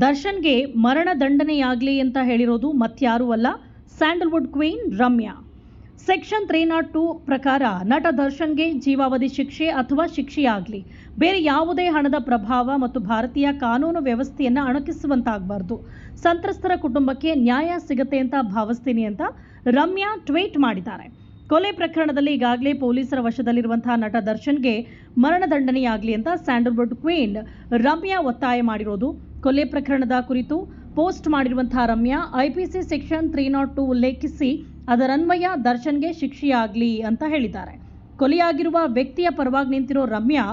ದರ್ಶನ್ಗೆ ಮರಣದಂಡನೆಯಾಗಲಿ ಅಂತ ಹೇಳಿರೋದು ಮತ್ಯಾರೂ ಅಲ್ಲ. Sandalwood queen Ramya. Section three nought two ಪ್ರಕಾರ ನಟ ದರ್ಶನ್ಗೆ ಜೀವಾವಧಿ ಶಿಕ್ಷೆ ಅಥವಾ ಶಿಕ್ಷೆಯಾಗಲಿ. ಬೇರೆ ಯಾವುದೇ ಹಣದ ಪ್ರಭಾವ ಮತ್ತು ಭಾರತೀಯ ಕಾನೂನು ವ್ಯವಸ್ಥೆಯನ್ನು ಅಣಕಿಸುವಂತಾಗಬಾರ್ದು. ಸಂತ್ರಸ್ತರ ಕುಟುಂಬಕ್ಕೆ ನ್ಯಾಯ ಸಿಗತ್ತೆ ಅಂತ ಭಾವಿಸ್ತೀನಿ ಅಂತ ರಮ್ಯಾ ಟ್ವೀಟ್ ಮಾಡಿದ್ದಾರೆ. ಕೊಲೆ ಪ್ರಕರಣದಲ್ಲಿ ಈಗಾಗಲೇ ಪೊಲೀಸರ ವಶದಲ್ಲಿರುವಂತಹ ನಟ ದರ್ಶನ್ಗೆ ಮರಣದಂಡನೆಯಾಗಲಿ ಅಂತ ಸ್ಯಾಂಡಲ್ವುಡ್ ಕ್ವೀನ್ ರಮ್ಯಾ ಒತ್ತಾಯ ಮಾಡಿರೋದು. ಕೊಲೆ ಪ್ರಕರಣದ ಕುರಿತು ಪೋಸ್ಟ್ ಮಾಡಿರುವಂತಹ Ramya, IPC section three nought two ಉಲ್ಲೇಖಿಸಿ ಅದರನ್ವಯ ದರ್ಶನ್ಗೆ ಶಿಕ್ಷೆಯಾಗಲಿ ಅಂತ ಹೇಳಿದ್ದಾರೆ. ಕೊಲೆಯಾಗಿರುವ ವ್ಯಕ್ತಿಯ ಪರವಾಗಿ ನಿಂತಿರೋ Ramya,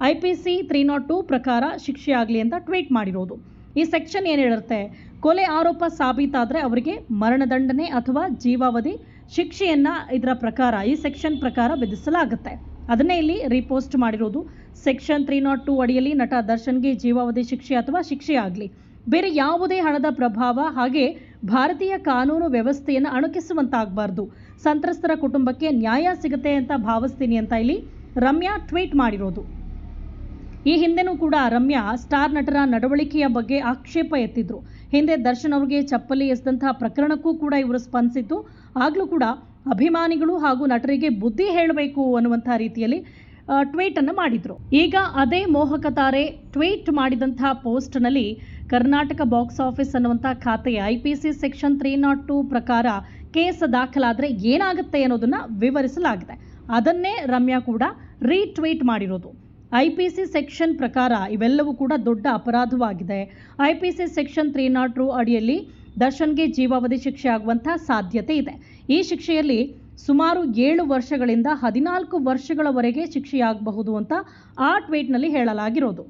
IPC three nought two ಪ್ರಕಾರ ಶಿಕ್ಷೆಯಾಗಲಿ ಅಂತ ಟ್ವೀಟ್ ಮಾಡಿರೋದು. ಈ ಸೆಕ್ಷನ್ ಏನು ಹೇಳುತ್ತೆ? ಕೊಲೆ ಆರೋಪ ಸಾಬೀತಾದರೆ ಅವರಿಗೆ ಮರಣದಂಡನೆ ಅಥವಾ ಜೀವಾವಧಿ ಶಿಕ್ಷೆಯನ್ನ ಇದರ ಪ್ರಕಾರ, ಈ ಸೆಕ್ಷನ್ ಪ್ರಕಾರ ವಿಧಿಸಲಾಗುತ್ತೆ. ಅದನ್ನೇ ಇಲ್ಲಿ ರಿಪೋಸ್ಟ್ ಮಾಡಿರೋದು. ಸೆಕ್ಷನ್ ತ್ರೀ ನಾಟ್ ಟೂ ಅಡಿಯಲ್ಲಿ ನಟ ದರ್ಶನ್ಗೆ ಜೀವಾವಧಿ ಶಿಕ್ಷೆ ಅಥವಾ ಶಿಕ್ಷೆ ಆಗಲಿ. ಬೇರೆ ಯಾವುದೇ ಹಣದ ಪ್ರಭಾವ ಹಾಗೆ ಭಾರತೀಯ ಕಾನೂನು ವ್ಯವಸ್ಥೆಯನ್ನು ಅಣಕಿಸುವಂತಾಗಬಾರ್ದು. ಸಂತ್ರಸ್ತರ ಕುಟುಂಬಕ್ಕೆ ನ್ಯಾಯ ಸಿಗುತ್ತೆ ಅಂತ ಭಾವಿಸ್ತೀನಿ ಅಂತ ಇಲ್ಲಿ ರಮ್ಯಾ ಟ್ವೀಟ್ ಮಾಡಿರೋದು. ಈ ಹಿಂದೆನೂ ಕೂಡ ರಮ್ಯಾ ಸ್ಟಾರ್ ನಟರ ನಡವಳಿಕೆಯ ಬಗ್ಗೆ ಆಕ್ಷೇಪ ಎತ್ತಿದ್ರು. ಹಿಂದೆ ದರ್ಶನ್ ಅವರಿಗೆ ಚಪ್ಪಲಿ ಎಸೆದಂತಹ ಪ್ರಕರಣಕ್ಕೂ ಕೂಡ ಇವರು ಸ್ಪಂದಿಸಿದ್ದು. ಆಗಲೂ ಕೂಡ ಅಭಿಮಾನಿಗಳು ಹಾಗೂ ನಟರಿಗೆ ಬುದ್ಧಿ ಹೇಳಬೇಕು ಅನ್ನುವಂಥ ರೀತಿಯಲ್ಲಿ ಟ್ವೀಟ್ ಅನ್ನು ಮಾಡಿದ್ರು. ಈಗ ಅದೇ ಮೋಹಕ ತಾರೆ ಟ್ವೀಟ್ ಮಾಡಿದಂಥ ಪೋಸ್ಟ್ನಲ್ಲಿ ಕರ್ನಾಟಕ ಬಾಕ್ಸ್ ಆಫೀಸ್ ಅನ್ನುವಂಥ ಖಾತೆಯ I P C section three nought two ಪ್ರಕಾರ ಕೇಸ್ ದಾಖಲಾದರೆ ಏನಾಗುತ್ತೆ ಅನ್ನೋದನ್ನು ವಿವರಿಸಲಾಗಿದೆ. ಅದನ್ನೇ ರಮ್ಯಾ ಕೂಡ ರೀಟ್ವೀಟ್ ಮಾಡಿರೋದು. ಐ ಪಿ ಸಿ ಸೆಕ್ಷನ್ ಪ್ರಕಾರ ಇವೆಲ್ಲವೂ ಕೂಡ ದೊಡ್ಡ ಅಪರಾಧವಾಗಿದೆ. I P C section three nought two ಅಡಿಯಲ್ಲಿ ದರ್ಶನ್ಗೆ ಜೀವಾವಧಿ ಶಿಕ್ಷೆ ಆಗುವಂಥ ಸಾಧ್ಯತೆ ಇದೆ. ಈ ಶಿಕ್ಷೆಯಲ್ಲಿ ಸುಮಾರು ಏಳು ವರ್ಷಗಳಿಂದ ಹದಿನಾಲ್ಕು ವರ್ಷಗಳವರೆಗೆ ಶಿಕ್ಷೆಯಾಗಬಹುದು ಅಂತ ಆ ಟ್ವೀಟ್ನಲ್ಲಿ ಹೇಳಲಾಗಿರೋದು.